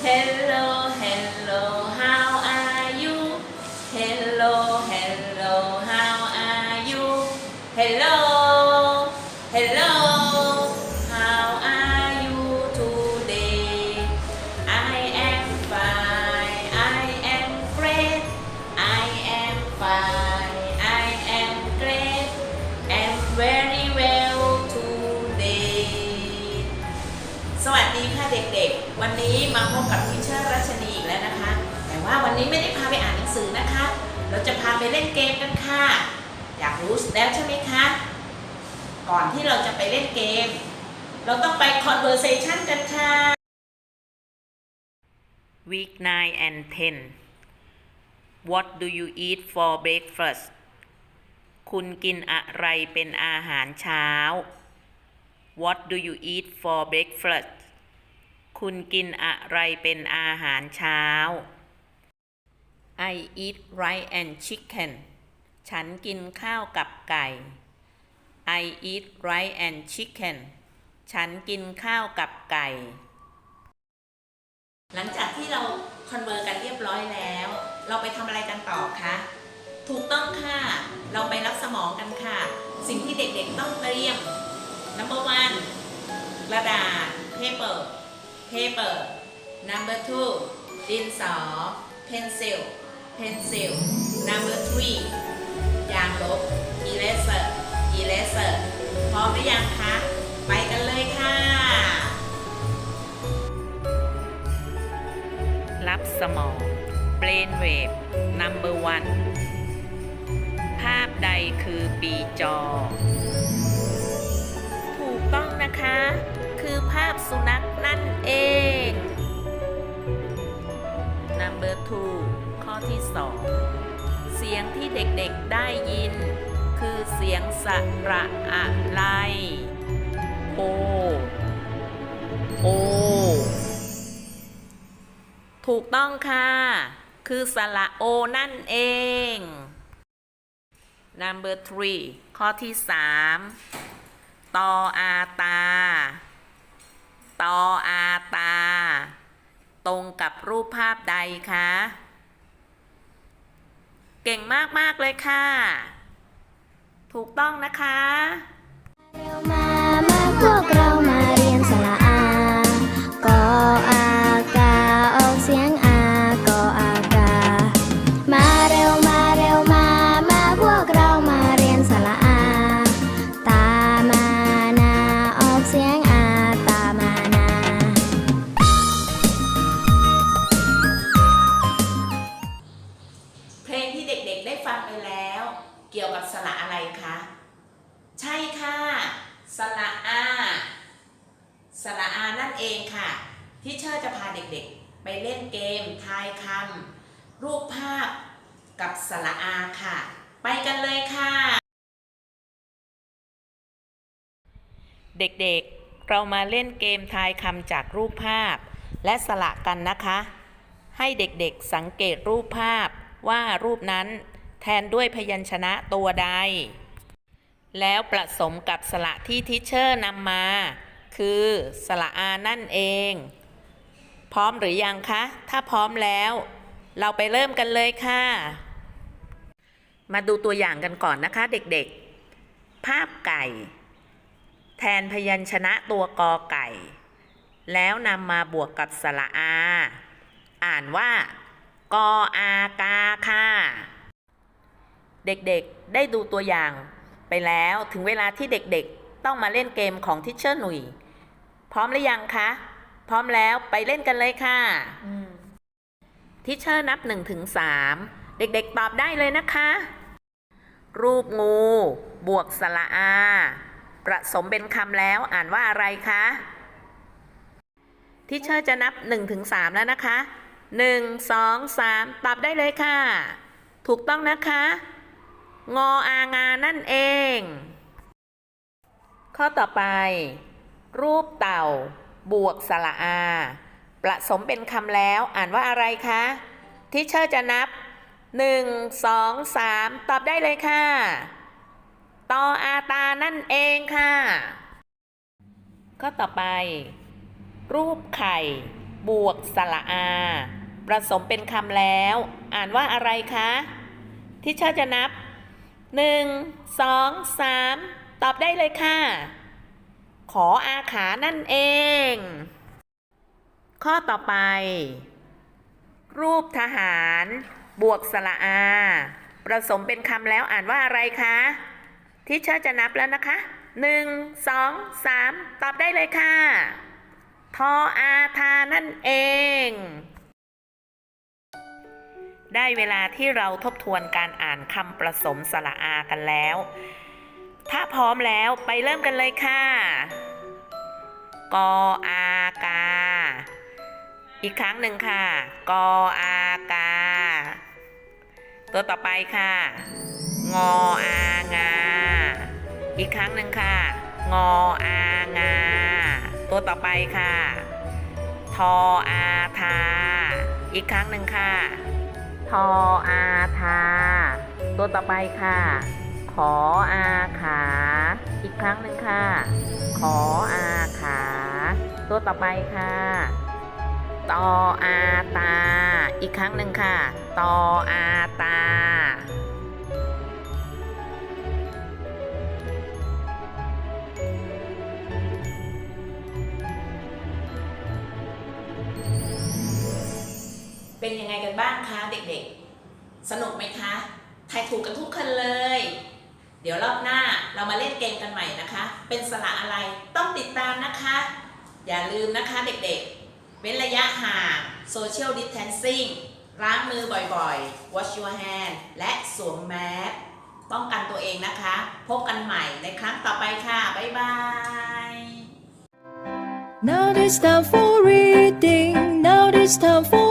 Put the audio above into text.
Hello Hello how are you? Hello Hello how are you? Hello วันนี้มาพบกับทิเชอร์รัชนีอีกแล้วนะคะ แต่ว่าวันนี้ไม่ได้พาไปอ่านหนังสือนะคะ เราจะพาไปเล่นเกมกันค่ะ อยากรู้แล้วใช่ไหมคะ ก่อนที่เราจะไปเล่นเกม เราต้องไป conversation กันค่ะ Week 9 and 10 What do you eat for breakfast คุณกินอะไรเป็นอาหารเช้า What do you eat for breakfast คุณกินอะไรเป็นอาหารเช้า I eat rice and chicken ฉันกินข้าวกับไก่ I eat rice and chicken ฉันกินข้าวกับไก่ หลังจากที่เราคอนเวอร์กันเรียบร้อยแล้ว เราไปทำอะไรกันต่อคะ ถูกต้องค่ะ เราไปรับสมองกันค่ะ สิ่งที่เด็กๆต้องเตรียม number one กระดาษ paper paper number two ดินสอ pencil pencil number three ยางลบ eraser eraser พร้อมหรือยังคะ ไปกันเลยค่ะ รับสมอง brain wave number one ภาพใดคือปีจอ ถูกต้องนะคะาพสุนัขนั่นเอง number two ข้อที่สองเสียงที่เด็กๆได้ยิน คือเสียงสระอะไร โอ โอ ถูกต้องค่ะ คือสระโอนั่นเอง number three ข้อที่สามตออาตา ตออาตา ตรงกับรูปภาพใดคะ เก่งมาก ๆ เลยค่ะ ถูกต้องนะคะ เรามา มาพวกเรา สระอานั่นเองค่ะ ที่เชอร์จะพาเด็กๆ ไปเล่นเกม ทายคำรูปภาพกับสระอาค่ะ ไปกันเลยค่ะ เด็กๆ เรามาเล่นเกมทายคำจากรูปภาพ และสละกันนะคะ ให้เด็กๆสังเกตรูปภาพว่ารูปนั้นแทนด้วยพยัญชนะตัวใด แล้วผสมกับสระที่ทิเชอร์นำมา คือสระอานั่นเอง พร้อมหรือยังคะ ถ้าพร้อมแล้ว เราไปเริ่มกันเลยค่ะ มาดูตัวอย่างกันก่อนนะคะเด็กๆ ภาพไก่ แทนพยัญชนะตัวกอไก่ แล้วนำมาบวกกับสระอา อ่านว่ากออากาค่ะ เด็กๆ ได้ดูตัวอย่างไปแล้วถึงเวลาที่เด็กๆ ต้องมาเล่นเกมของทิชเชอร์หนุ่ย พร้อมหรือยังคะ พร้อมแล้วไปเล่นกันเลยค่ะทิชเชอร์นับ1ถึง3เด็กๆตอบได้เลยนะคะ รูปงู บวกสระอาผสมเป็นคำแล้วอ่านว่าอะไรคะที่เชอร์จะนับ1ถึง3แล้วนะคะ1 2 3ตอบได้เลยค่ะ ถูกต้องนะคะ งออางานั่นเอง ข้อต่อไป รูปเต่า บวกสระอาผสมเป็นคำแล้วอ่านว่าอะไรคะที่เชอร์จะนับ 1 2 3 ตอบได้เลยค่ะ ตออาตานั่นเองค่ะ ข้อต่อไป รูปไข่ บวกสระอาผสมเป็นคำแล้ว อ่านว่าอะไรคะที่เชอร์จะนับ 1 2 3 ตอบได้เลยค่ะ ขออาขานั่นเอง ข้อต่อไป รูปทหาร บวกสระอาผสมเป็นคำแล้วอ่านว่าอะไรคะที่เชอร์จะนับแล้วนะคะ1 2 3ตอบได้เลยค่ะ ทออาทานั่นเอง ได้เวลาที่เราทบทวนการอ่านคำผสมสระอากันแล้ว ถ้าพร้อมแล้วไปเริ่มกันเลยค่ะ กออากา อีกครั้งหนึ่งค่ะ กออากา ตัวต่อไปค่ะ งออางา อีกครั้งหนึ่งค่ะ งออางา ตัวต่อไปค่ะ ทออาทา อีกครั้งหนึ่งค่ะ ทออาทา ตัวต่อไปค่ะ ขออาขา อีกครั้งหนึ่งค่ะ ขออาขา ตัวต่อไปค่ะตออาตา อีกครั้งหนึ่งค่ะตออาตา เป็นยังไงกันบ้างคะเด็กๆ สนุกไหมคะทายถูกกันทุกคนเลย เดี๋ยวรอบหน้าเรามาเล่นเกมกันใหม่นะคะ เป็นสระอะไรต้องติดตามนะคะ อย่าลืมนะคะเด็กๆ เว้นระยะห่าง social distancing ล้างมือบ่อยๆ wash your hand และสวมแมสป้องกันตัวเองนะคะ พบกันใหม่ในครั้งต่อไปค่ะ บ๊ายบาย Now it's time for reading. Now it's time for